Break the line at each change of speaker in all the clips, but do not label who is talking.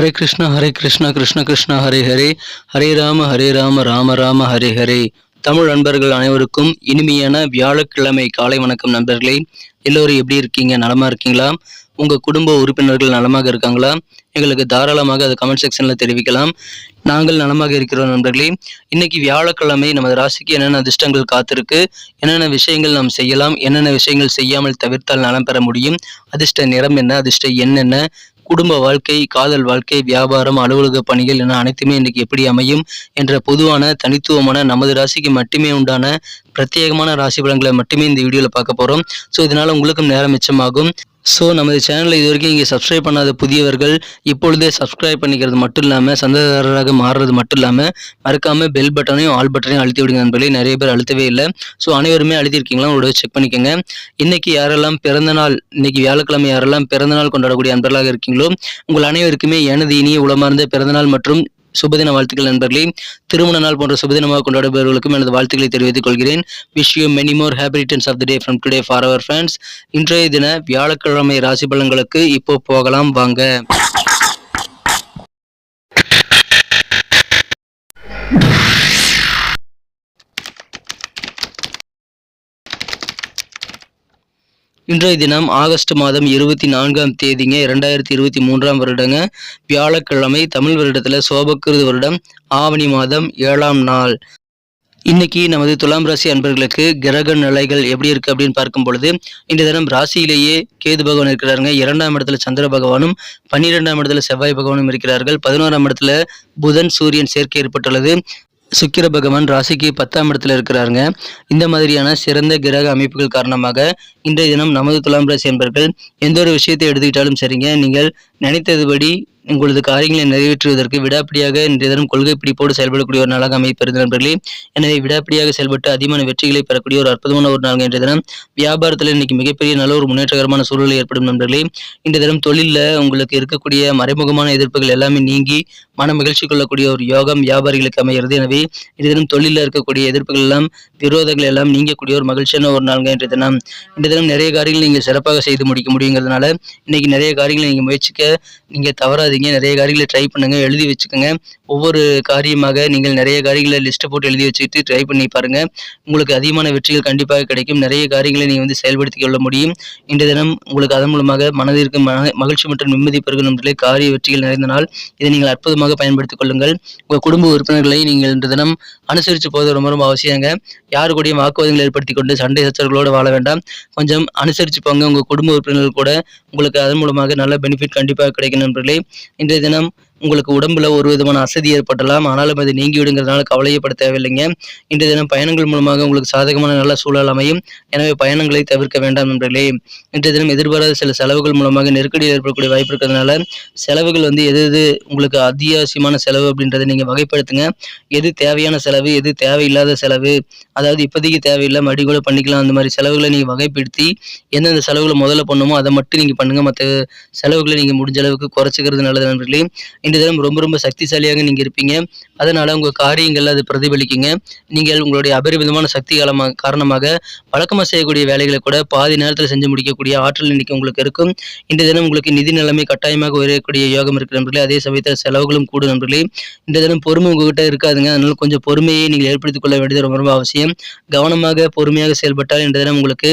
ஹரே கிருஷ்ணா ஹரே கிருஷ்ணா கிருஷ்ண கிருஷ்ணா ஹரே ஹரே ஹரே ராம ஹரே ராம ராம ராம ஹரே ஹரே தமிழ் நண்பர்கள் அனைவருக்கும் இனிமையான வியாழக்கிழமை காலை வணக்கம் நண்பர்களே. எல்லோரும் எப்படி இருக்கீங்க? நலமா இருக்கீங்களா? உங்க குடும்ப உறுப்பினர்கள் நலமாக இருக்காங்களா? எங்களுக்கு தாராளமாக அதை கமெண்ட் செக்ஷன்ல தெரிவிக்கலாம். நாங்கள் நலமாக இருக்கிறோம் நண்பர்களே. இன்னைக்கு வியாழக்கிழமை நமது ராசிக்கு என்னென்ன அதிர்ஷ்டங்கள் காத்திருக்கு? என்னென்ன விஷயங்கள் நாம் செய்யலாம்? என்னென்ன விஷயங்கள் செய்யாமல் தவிர்த்தால் நலம் பெற முடியும்? அதிர்ஷ்ட நிறம் என்ன? அதிர்ஷ்ட எண் என்ன? குடும்ப வாழ்க்கை காதல் வாழ்க்கை வியாபாரம் அலுவலக பணிகள் என அனைத்துமே இன்னைக்கு எப்படி அமையும் என்ற பொதுவான தனித்துவமான நமது ராசிக்கு மட்டுமே உண்டான பிரத்யேகமான ராசி பலன்களை மட்டுமே இந்த வீடியோவில் பார்க்க போகிறோம் ஸோ இதனால் உங்களுக்கும் நேரம் மிச்சமாகும். ஸோ நமது சேனலில் இது வரைக்கும் இங்கே சப்ஸ்கிரைப் பண்ணாத புதியவர்கள் இப்பொழுதே சப்ஸ்கிரைப் பண்ணிக்கிறது மட்டும் இல்லாமல் சந்ததாரராக மாறுறது மட்டும் இல்லாமல் மறக்காமல் பெல் பட்டனையும் ஆல் பட்டனையும் அழுத்தி விடுங்க நண்பர்களே. நிறைய பேர் அழுத்தவே இல்லை. ஸோ அனைவருமே அழுத்திருக்கீங்களா? உங்களோட செக் பண்ணிக்கோங்க. இன்றைக்கி யாரெல்லாம் பிறந்த நாள் வியாழக்கிழமை யாரெல்லாம் பிறந்தநாள் கொண்டாடக்கூடிய அன்பர்களாக இருக்கீங்களோ உங்கள் அனைவருக்குமே எனது இனிய உளமார்ந்த பிறந்தநாள் மற்றும் சுபதின வாழ்த்துக்கள் நண்பர்களே. திருமண நாள் போன்ற சுபதினமாக கொண்டாடுபவர்களுக்கும் எனது வாழ்த்துக்களை தெரிவித்துக் கொள்கிறேன். Wish you many more happy returns of the day from today for our friends இன்றைய தின வியாழக்கிழமை ராசி பலன்களுக்கு இப்போ போகலாம் வாங்க. இன்றைய தினம் ஆகஸ்ட் மாதம் இருபத்தி நான்காம் தேதிங்க இரண்டாயிரத்தி இருபத்தி மூன்றாம் வருடங்க. வியாழக்கிழமை தமிழ் வருடத்தில் சோபக்கிருது வருடம் ஆவணி மாதம் ஏழாம் நாள். இன்னைக்கு நமது துலாம் ராசி அன்பர்களுக்கு கிரக நிலைகள் எப்படி இருக்கு அப்படின்னு பார்க்கும் பொழுது இந்த தினம் ராசியிலேயே கேது பகவான் இருக்கிறாருங்க. இரண்டாம் இடத்துல சந்திர பகவானும் பன்னிரெண்டாம் இடத்துல செவ்வாய் பகவானும் இருக்கிறார்கள். பதினோராம் இடத்துல புதன் சூரியன் சேர்க்கை ஏற்பட்டுள்ளது. சுக்கிர பகவான் ராசிக்கு பத்தாம் இடத்துல இருக்கிறாருங்க. இந்த மாதிரியான சிறந்த கிரக அமைப்புகள் காரணமாக இன்றைய தினம் நமது துலாம் ராசி என்பர்கள் எந்த ஒரு விஷயத்தை எடுத்துக்கிட்டாலும் சரிங்க. நீங்கள் நினைத்ததுபடி உங்களது காரியங்களை நிறைவேற்றுவதற்கு விடாப்பிடியாக இன்றைய தினம் கொள்கை பிடிப்போடு செயல்படக்கூடிய ஒரு நாளாக அமைப்பெறுது நண்பர்களே. எனவே விடாப்பிடியாக செயல்பட்டு அதிகமான வெற்றிகளை பெறக்கூடிய ஒரு அற்புதமான ஒரு நாள் இன்றைய தினம் வியாபாரத்தில் இன்னைக்கு மிகப்பெரிய நல்ல ஒரு முன்னேற்றகரமான சூழ்நிலை ஏற்படும் நண்பர்களே. இன்றைய தினம் தொழிலில் உங்களுக்கு இருக்கக்கூடிய மறைமுகமான எதிர்ப்புகள் எல்லாமே நீங்கி மன மகிழ்ச்சி கொள்ளக்கூடிய ஒரு யோகம் வியாபாரிகளுக்கு அமைகிறது. எனவே இன்றைய தினம் தொழிலில் இருக்கக்கூடிய எதிர்ப்புகள் எல்லாம் விரோதங்கள் எல்லாம் நீங்கக்கூடிய ஒரு மகிழ்ச்சியான ஒரு நாள்ங்க இன்றைய தினம். இன்றைய தினம் நிறைய காரியங்கள் நீங்கள் சிறப்பாக செய்து முடிக்க முடியுங்கிறதுனால இன்னைக்கு நிறைய காரியங்களை நீங்கள் முயற்சிக்க நீங்கள் விட்டுறாதீங்க நிறைய காரியங்களை ட்ரை பண்ணுங்க எழுதி வச்சுக்கோங்க. ஒவ்வொரு காரியமாக நீங்கள் நிறைய காரியங்களை லிஸ்ட்டை போட்டு எழுதி வச்சுட்டு ட்ரை பண்ணி பாருங்க. உங்களுக்கு அதிகமான வெற்றிகள் கண்டிப்பாக கிடைக்கும். நிறைய காரியங்களை நீங்கள் வந்து செயல்படுத்திக் கொள்ள முடியும். இன்றைய தினம் உங்களுக்கு அதன் மூலமாக மனதிற்கு மன மகிழ்ச்சி மற்றும் நிம்மதி பெருகும் என்றே காரிய வெற்றிகள் நிறைந்த நாள். இதை நீங்கள் அற்புதமாக பயன்படுத்திக் கொள்ளுங்கள். உங்கள் குடும்ப உறுப்பினர்களை நீங்கள் இன்று தினம் அனுசரித்து போவது ரொம்ப ரொம்ப அவசியங்க. யாரு கூடயும் வாக்குவாதங்களை ஏற்படுத்தி கொண்டு சண்டை சச்சரவுகளோடு வாழ வேண்டாம். கொஞ்சம் அனுசரித்து போங்க. உங்கள் குடும்ப உறுப்பினர்கள் கூட உங்களுக்கு அதன் மூலமாக நல்ல பெனிஃபிட் கண்டிப்பாக கிடைக்கும் நண்பர்களே இன்றைய தினம் உங்களுக்கு உடம்புல ஒரு விதமான அசதி ஏற்படலாம். ஆனாலும் அது நீங்கிவிடுங்கிறதுனால கவலையப்பட தேவையில்லைங்க. இன்றைய தினம் பயணங்கள் மூலமாக உங்களுக்கு சாதகமான நல்ல சூழல் அமையும். எனவே பயணங்களை தவிர்க்க வேண்டாம் நண்பர்களே. இன்றைய தினம் எதிர்பாராத சில செலவுகள் மூலமாக நெருக்கடி ஏற்படக்கூடிய வாய்ப்பு இருக்கிறதுனால செலவுகள் வந்து எது எது உங்களுக்கு அத்தியாவசியமான செலவு அப்படின்றத நீங்கள் வகைப்படுத்துங்க. எது தேவையான செலவு எது தேவையில்லாத செலவு அதாவது இப்போதைக்கு தேவையில்லை மறுபடி கூட பண்ணிக்கலாம். அந்த மாதிரி செலவுகளை நீங்கள் வகைப்படுத்தி எந்தெந்த செலவுகளை முதல்ல பண்ணுமோ அதை மட்டும் நீங்கள் பண்ணுங்கள் மற்ற செலவுகளை நீங்கள் முடிஞ்ச அளவுக்கு குறைச்சிக்கிறது நல்லது நண்பர்களே. இந்த தினம் ரொம்ப ரொம்ப சக்திசாலியாக நீங்கள் இருப்பீங்க. அதனால் உங்கள் காரியங்கள் அது பிரதிபலிக்குங்க. நீங்கள் உங்களுடைய அபரிமிதமான சக்தி காலமாக காரணமாக வழக்கமாக செய்யக்கூடிய வேலைகளை கூட பாதி நேரத்தில் செஞ்சு முடிக்கக்கூடிய ஆற்றல் இன்னைக்கு உங்களுக்கு இருக்கும். இந்த தினம் உங்களுக்கு நிதி நிலைமை கட்டாயமாக உயரக்கூடிய யோகம் இருக்கு நண்பர்களே. அதே சமயத்தில் செலவுகளும் கூடும் நண்பர்களே. இந்த தினம் பொறுமை உங்ககிட்ட இருக்காதுங்க. அதனால் கொஞ்சம் பொறுமையை நீங்கள் ஏற்படுத்திக் கொள்ள வேண்டியது ரொம்ப ரொம்ப அவசியம். கவனமாக பொறுமையாக செயல்பட்டால் இந்த தினம் உங்களுக்கு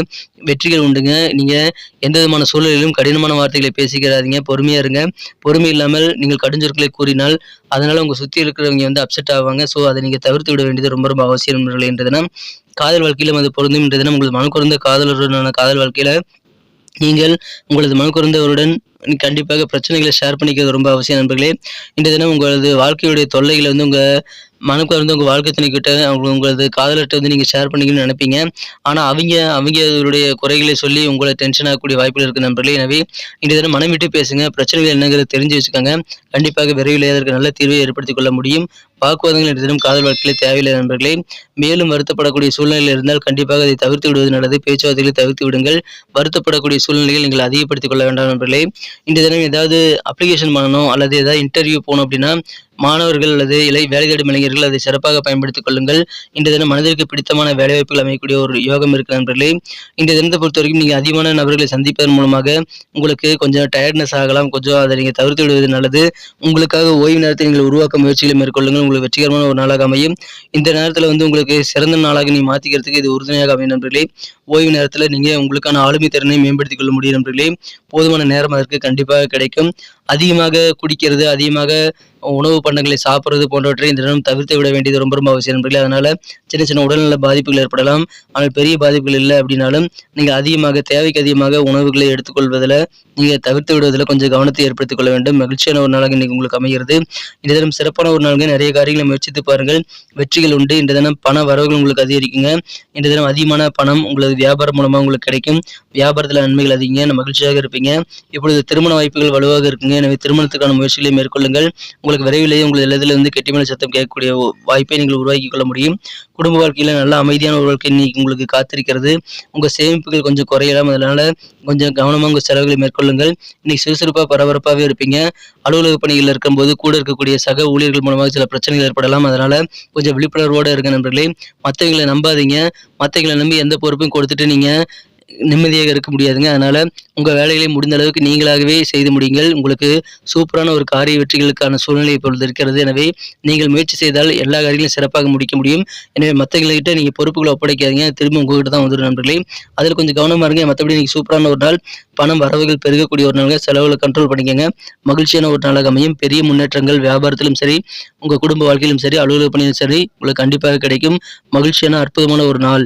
வெற்றிகள் உண்டுங்க. நீங்கள் எந்த விதமான சூழலிலும் கடினமான வார்த்தைகளை பேசிக்கிறாதீங்க பொறுமையாக இருங்க. பொறுமை இல்லாமல் நீங்கள் கடுஞ்சொற்களை கூறினால் அதனால உங்க சுற்றி இருக்கிறவங்க வந்து அப்செட் ஆவாங்க. ஸோ அதை நீங்கள் தவிர்த்து விட வேண்டியது ரொம்ப ரொம்ப அவசியம் நண்பர்களே என்ற தினம் காதல் வாழ்க்கையிலும் அது பொருந்தும் என்ற தினம் உங்களது மன குறைந்த காதலருடனான காதல் வாழ்க்கையில நீங்கள் உங்களது மன குறைந்தவருடன் கண்டிப்பாக பிரச்சனைகளை ஷேர் பண்ணிக்கிறது ரொம்ப அவசியம் நண்பர்களே. இன்றைய தினம் உங்களது வாழ்க்கையுடைய தொல்லைகளை வந்து உங்கள் மனக்கு வந்து உங்கள் வாழ்க்கை துணைக்கிட்ட அவங்க உங்களது காதலர்கிட்ட வந்து நீங்கள் ஷேர் பண்ணிக்கணும்னு நினைப்பீங்க. ஆனால் அவங்க அவங்களுடைய குறைகளை சொல்லி உங்களை டென்ஷன் ஆகக்கூடிய வாய்ப்புகள் இருக்குது நண்பர்களே. எனவே இன்றைய தினம் மனம் விட்டு பேசுங்க. பிரச்சனைகள் என்னங்கிறத தெரிஞ்சு வச்சுக்கோங்க. கண்டிப்பாக விரைவில் அதற்கு நல்ல தீர்வை ஏற்படுத்திக் கொள்ள முடியும். வாக்குவாதங்கள் இன்றைய தினம் காதல் வாழ்க்கையில் தேவையில்லை நண்பர்களே. மேலும் வருத்தப்படக்கூடிய சூழ்நிலை இருந்தால் கண்டிப்பாக அதை தவிர்த்து விடுவது நல்லது. பேச்சுவார்த்தைகளை தவிர்த்து விடுங்கள். வருத்தப்படக்கூடிய சூழ்நிலைகள் நீங்கள் அதிகப்படுத்திக் கொள்ள வேண்டாம் நண்பர்களே. இன்றைய தினம் ஏதாவது அப்ளிகேஷன் பண்ணணும் அல்லது ஏதாவது இன்டர்வியூ போகணும் அப்படின்னா மாணவர்கள் அல்லது இலை வேலை தேடும் இளைஞர்கள் அதை சிறப்பாக பயன்படுத்திக் கொள்ளுங்கள். இன்றைய தினம் மனதிற்கு பிடித்தமான வேலைவாய்ப்புகள் அமையக்கூடிய ஒரு யோகம் இருக்கு நண்பர்களே. இந்த தினத்தை பொறுத்த வரைக்கும் நீங்கள் அதிகமான நபர்களை சந்திப்பதன் மூலமாக உங்களுக்கு கொஞ்சம் டயர்ட்னஸ் ஆகலாம் கொஞ்சம் அதை நீங்கள் தவிர்த்து விடுவது நல்லது. உங்களுக்காக ஓய்வு நேரத்தை நீங்கள் உருவாக்க முயற்சிகளை மேற்கொள்ளுங்கள். உங்களுக்கு வெற்றிகரமான ஒரு நாளாக அமையும். இந்த நேரத்தில் வந்து உங்களுக்கு சிறந்த நாளாக நீ மாற்றிக்கிறதுக்கு இது உறுதுணையாக அமையும் நண்பர்களே. ஓய்வு நேரத்தில் நீங்கள் உங்களுக்கான ஆளுமை திறனை மேம்படுத்திக் கொள்ள முடியும் நண்பர்களே. போதுமான நேரம் அதற்கு கண்டிப்பாக கிடைக்கும். அதிகமாக குடிக்கிறது அதிகமாக உணவு பண்டங்களை சாப்பிட்றது போன்றவற்றை இந்த தினம் தவிர்த்து விட வேண்டியது ரொம்ப ரொம்ப அவசியம் நண்பர்களே அதனால் சின்ன சின்ன உடல்நல பாதிப்புகள் ஏற்படலாம். ஆனால் பெரிய பாதிப்புகள் இல்லை அப்படின்னாலும் நீங்கள் அதிகமாக தேவைக்கு அதிகமாக உணவுகளை எடுத்துக்கொள்வதில் நீங்கள் தவிர்த்து விடுவதில் கொஞ்சம் கவனத்தை ஏற்படுத்திக் கொள்ள வேண்டும். மகிழ்ச்சியான ஒரு நாளாக இன்றைக்கி உங்களுக்கு அமைகிறது. இந்த தினம் சிறப்பான ஒரு நாளுங்க. நிறைய காரியங்களை முயற்சித்து பாருங்கள். வெற்றிகள் உண்டு. இந்த தினம் பண வரவுகள் உங்களுக்கு அதிகரிக்குங்க. இந்த தினம் அதிகமான பணம் உங்களது வியாபாரம் மூலமாக உங்களுக்கு கிடைக்கும். வியாபாரத்தில் நன்மைகள் அதிகங்க. மகிழ்ச்சியாக இருப்பீங்க. இப்பொழுது திருமண வாய்ப்புகள் வலுவாக இருக்குங்க. எனவே திருமணத்துக்கான முயற்சிகளை மேற்கொள்ளுங்கள். உங்களுக்கு விரைவிலேயே உங்களது இல்லத்தில் இருந்து கெட்டிமலை சத்தம் கேட்கக்கூடிய வாய்ப்பை நீங்கள் உருவாக்கி கொள்ள முடியும். குடும்ப வாழ்க்கையில் நல்ல அமைதியான ஒரு வாழ்க்கை இன்னைக்கு உங்களுக்கு காத்திருக்கிறது. உங்கள் சேமிப்புகள் கொஞ்சம் குறையலாம். அதனால் கொஞ்சம் கவனமாக உங்கள் செலவுகளை மேற்கொள்ளுங்கள். இன்னைக்கு சுறுசுறுப்பாக பரபரப்பாகவே இருப்பீங்க. அலுவலக பணிகளில் இருக்கும்போது கூட இருக்கக்கூடிய சக ஊழியர்கள் மூலமாக சில பிரச்சனைகள் ஏற்படலாம். அதனால் கொஞ்சம் விழிப்புணர்வோடு இருக்க நண்பர்களே. மற்றவங்களை நம்பாதீங்க. மற்றவங்களை நம்பி எந்த பொறுப்பையும் கொடுத்துட்டு நீங்கள் நிம்மதியாக இருக்க முடியாதுங்க. அதனால் உங்கள் வேலைகளை முடிந்த அளவுக்கு நீங்களாகவே செய்து முடியுங்கள். உங்களுக்கு சூப்பரான ஒரு காரிய வெற்றிகளுக்கான சூழ்நிலை இப்பொழுது இருக்கிறது. எனவே நீங்கள் முயற்சி செய்தால் எல்லா காரியங்களும் சிறப்பாக முடிக்க முடியும். எனவே மற்றவங்கள்கிட்ட நீங்கள் பொறுப்புகளை ஒப்படைக்காதீங்க. திரும்ப உங்ககிட்ட தான் வந்துடும் நண்பர்களே. அதில் கொஞ்சம் கவனமாக இருங்க. மற்றபடி நீங்கள் சூப்பரான ஒரு நாள் பணம் வரவுகள் பெருகக்கூடிய ஒரு நாள் செலவுகளை கண்ட்ரோல் பண்ணிக்கங்க. மகிழ்ச்சியான ஒரு நாளாக அமையும். பெரிய முன்னேற்றங்கள் வியாபாரத்திலும் சரி உங்கள் குடும்ப வாழ்க்கையிலும் சரி அலுவலக பணியிலும் சரி உங்களுக்கு கண்டிப்பாக கிடைக்கும். மகிழ்ச்சியான அற்புதமான ஒரு நாள்.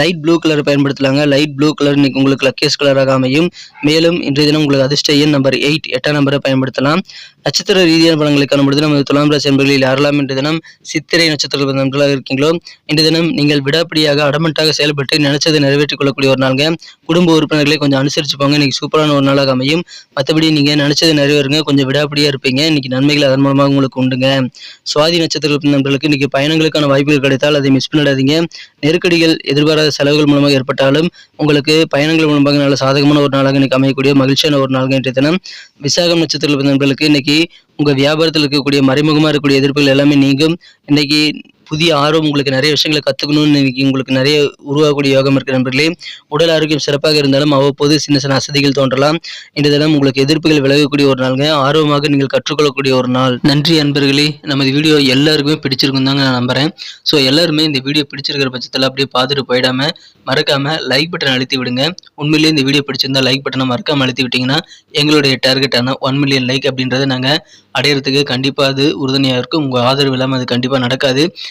லைட் ப்ளூ கலர் பயன்படுத்தலாங்க லைட் ப்ளூ கலர் இன்னைக்கு உங்களுக்கு லக்கேஸ் கலராக அமையும். மேலும் இன்றைய தினம் உங்களுக்கு அதிர்ஷ்ட எண் நம்பர் எயிட் எட்டாம் நம்பரை பயன்படுத்தலாம். நட்சத்திர ரீதியான பலன்களை காணும்பொழுது நமது துலாம் ராசி என்பர்களில் யாரெல்லாம் இன்றைய தினம் சித்திரை நட்சத்திர நண்பர்களாக இருக்கீங்களோ இன்றைய தினம் நீங்கள் விடாப்பிடியாக அடமட்டாக செயல்பட்டு நினைச்சதை நிறைவேற்றிக் கொள்ளக்கூடிய ஒரு நாளுங்க. குடும்ப உறுப்பினர்களை கொஞ்சம் அனுசரிச்சு போங்க. இன்னைக்கு சூப்பரான ஒரு நாளாக அமையும். மற்றபடி நீங்கள் நினைச்சதை நிறைவேறுங்க. கொஞ்சம் விடாப்பிடியாக இருப்பீங்க. இன்னைக்கு நன்மைகள் அதன் மூலமாக உங்களுக்கு உண்டுங்க. சுவாதி நட்சத்திர நண்பர்களுக்கு இன்னைக்கு பயணங்களுக்கான வாய்ப்புகள் கிடைத்தால் அதை மிஸ் பண்ணிடாதீங்க நெருக்கடிகள் எதிர்பாராத செலவுகள் மூலமாக ஏற்பட்டாலும் உங்களுக்கு பயணங்கள் மூலமாக நல்ல சாதகமான ஒரு நாளாக இன்னைக்கு அமையக்கூடிய மகிழ்ச்சியான ஒரு நாளாக இன்றைய தினம் விசாகம் நட்சத்திரத்தில் பிறந்தவர்களுக்கு இன்னைக்கு உங்கள் வியாபாரத்தில் இருக்கக்கூடிய மறைமுகமாக இருக்கக்கூடிய எதிர்ப்புகள் எல்லாமே நீங்கும். இன்னைக்கு புதிய ஆர்வம் உங்களுக்கு நிறைய விஷயங்களை கற்றுக்கணும்னு இன்னைக்கு உங்களுக்கு நிறைய உருவாகக்கூடிய யோகம் இருக்கிற நண்பர்களே. உடல் ஆரோக்கியம் சிறப்பாக இருந்தாலும் அவ்வப்போது சின்ன சின்ன அசதிகள் தோன்றலாம். இந்த தினம் உங்களுக்கு எதிர்ப்புகள் விலகக்கூடிய ஒரு நாளுங்க. ஆர்வமாக நீங்கள் கற்றுக்கொள்ளக்கூடிய ஒரு நாள். நன்றி அன்பர்களே. நமது வீடியோ எல்லாருக்குமே பிடிச்சிருக்கும் தாங்க நான் நம்புறேன். ஸோ எல்லாருமே இந்த வீடியோ பிடிச்சிருக்கிற பட்சத்தில் அப்படியே பார்த்துட்டு போயிடாம மறக்காம லைக் பட்டன் அழுத்தி விடுங்க. உண்மையிலேயே இந்த வீடியோ பிடிச்சிருந்தா லைக் பட்டனை மறக்காம அழுத்தி விட்டீங்கன்னா எங்களுடைய டார்கெட்டான ஒன் மில்லியன் லைக் அப்படின்றத நாங்கள் அடையிறதுக்கு கண்டிப்பாக அது உறுதுணையாக இருக்கும். உங்கள் ஆதரவு இல்லாமல் அது கண்டிப்பாக நடக்காது.